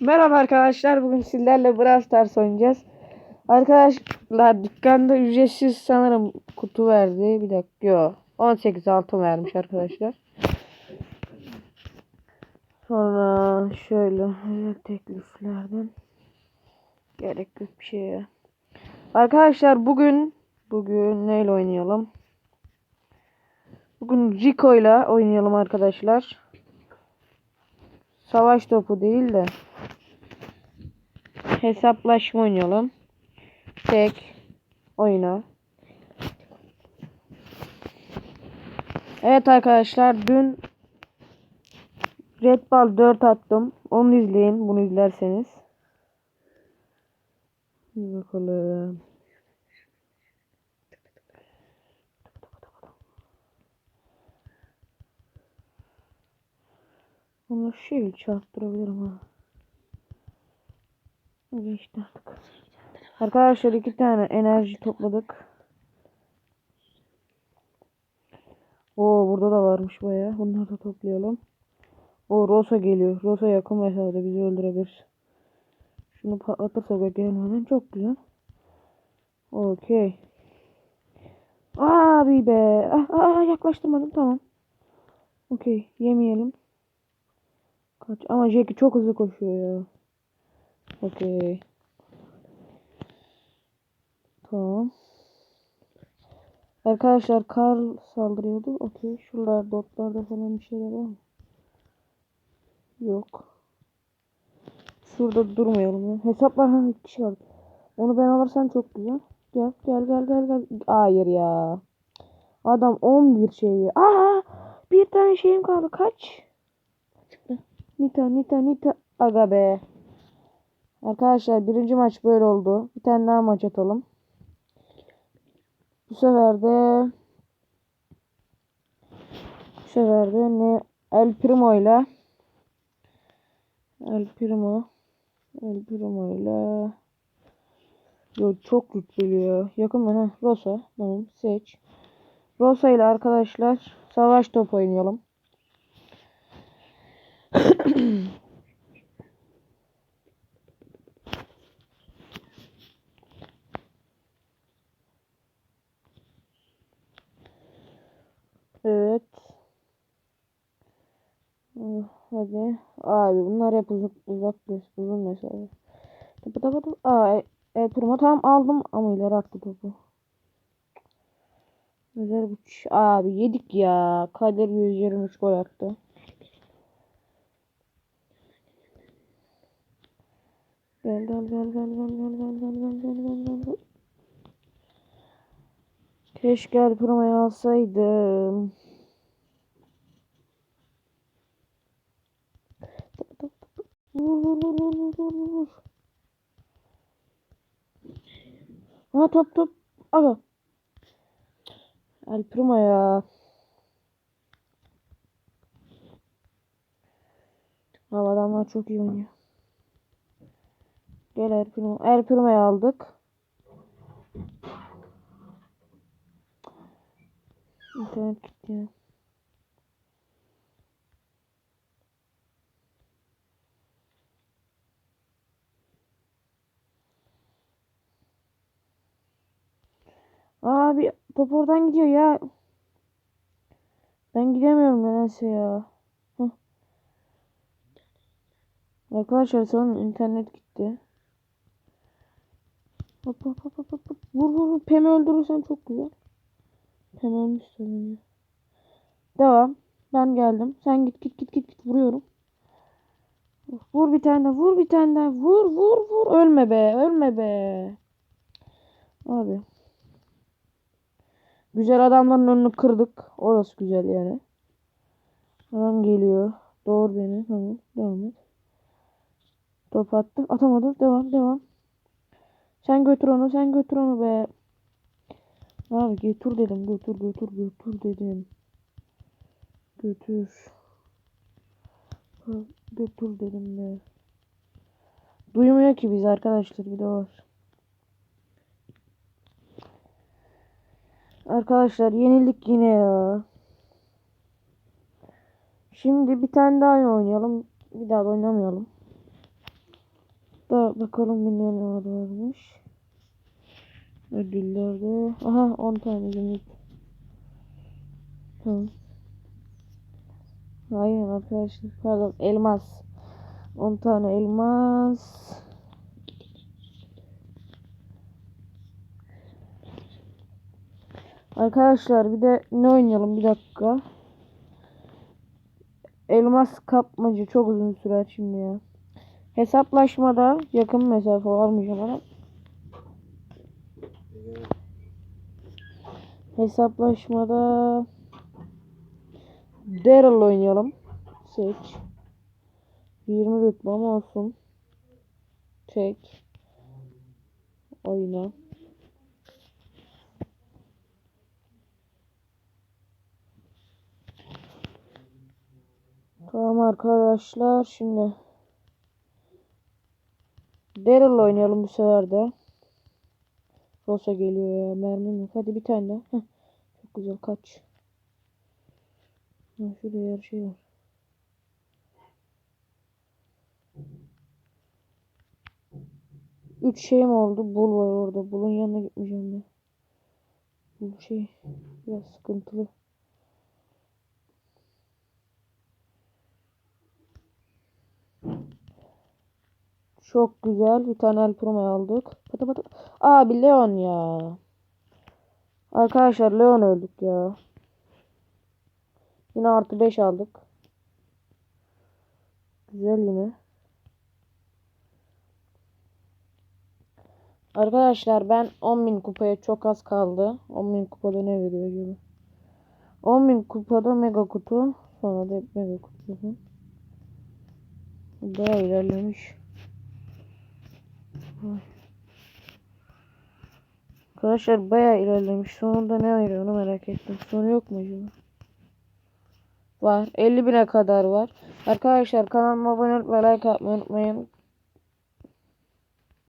Merhaba arkadaşlar. Bugün sizlerle Brawl Stars oynayacağız. Arkadaşlar dükkanda ücretsiz sanırım kutu verdi. Bir dakika. Yok. 18 altın vermiş arkadaşlar. Sonra şöyle tekliflerden gerek yok bir şeye. Arkadaşlar bugün bugün neyle oynayalım? Bugün Rico ile oynayalım arkadaşlar. Savaş topu değil de hesaplaşma oynayalım. Tek oyna. Evet arkadaşlar dün Red Ball 4 attım. Onu izleyin bunu izlerseniz. Bir bakalım. Onu şey çarptırabilirim ha. Geçti artık. Arkadaşlar iki tane enerji topladık. Oo burada da varmış baya. Bunları da toplayalım. O Rosa geliyor. Rosa yakın mesafede bizi öldürebilir. Şunu patlatırsa ve gelmeden çok güzel. Okey. Abi be. Ah, ah, yaklaştırmadım tamam. Okey yemeyelim. Ama Jackie çok hızlı koşuyor ya. Okey. Tamam. Arkadaşlar Karl saldırıyordu. Okey. Şuralar dotlarda falan bir şeyler var mı? Yok. Şurada durmayalım ya. Hesaplar hangi kişi var? Onu ben alırsam çok güzel. Gel gel gel gel gel. Hayır ya. Adam 11 şeyi. Aa! Bir tane şeyim kaldı. Kaç? Nita Nita Nita. Aga be. Arkadaşlar birinci maç böyle oldu. Bir tane daha maç atalım. Bu sefer de bu sefer de ne El Primo ile El Primo El Primo ile Yo, çok rütbeli ya. Yakın mı? Rosa. Tamam seç. Rosa ile arkadaşlar savaş top oynayalım. Evet. Oh, Hadi. Abi bunlar hep uzak uzak uzun mesafe. Tıpı tıpı tıpı. Aa, e, e, turma tam aldım ama ileri attı topu. Özel güç. Abi yedik ya. Kader 123 gol attı. Gel gel gel gel gel gel gel gel gel gel gel gel gel. Keşke El Primo'yu alsaydım. Vur vur vur vur vur vur. Ha top top. Aga. El Primo ya. Abi adamlar çok iyi oynuyor. Gel. El Primo'yu aldık. İnternet gitti. Abi top oradan gidiyor ya. Ben gidemiyorum nedense ya. Hah. Arkadaşlar son internet gitti. Hop hop hop hop hop. Vur vur vur. Pem'i öldürürsen çok güzel. Pem ölmüş sanırım. Devam. Ben geldim. Sen git git git git git vuruyorum. Vur bir tane daha. Vur bir tane daha. Vur vur vur. Ölme be. Ölme be. Abi. Güzel adamların önünü kırdık. Orası güzel yani. Adam geliyor. Doğru beni. Tamam. Devam et. Top attı. Atamadı. Devam. Devam. Sen götür onu. Sen götür onu be. Abi götür dedim. Götür götür götür dedim. Götür. Götür dedim be. Duymuyor ki biz arkadaşlar bir de var. Arkadaşlar yenildik yine ya. Şimdi bir tane daha oynayalım. Bir daha da oynamayalım. Da bakalım bir ne varmış. Ödüllerde. Aha 10 tane zümrüt. Tamam. Hayır arkadaşlar. Pardon elmas. 10 tane elmas. Arkadaşlar bir de ne oynayalım bir dakika. Elmas kapmacı çok uzun sürer şimdi ya. Hesaplaşmada yakın mesafe almayacağım ama. Hesaplaşmada Daryl oynayalım. Seç. 20 rütbe ama olsun. Tek. Oyna. Tamam arkadaşlar şimdi Daryl oynayalım bu sefer de. Rosa geliyor ya mermim yok. Hadi bir tane daha. Çok güzel kaç. Ha, şurada her şey var. Üç şeyim oldu. Bul var orada. Bulun yanına gitmeyeceğim ben. Bu şey biraz sıkıntılı. Çok güzel. Bir tane El Primo aldık. Pata pata. Abi Leon ya. Arkadaşlar Leon öldük ya. Yine artı 5 aldık. Güzel yine. Arkadaşlar ben 10.000 kupaya çok az kaldı. 10.000 kupada ne veriyor acaba? 10.000 kupada mega kutu. Sonra da mega kutu. Daha ilerlemiş. Arkadaşlar bayağı ilerlemiş. Sonunda ne ayırıyor onu merak ettim. Sonu yok mu acaba? Var. 50 bine kadar var. Arkadaşlar kanalıma abone olup ve like atmayı unutmayın.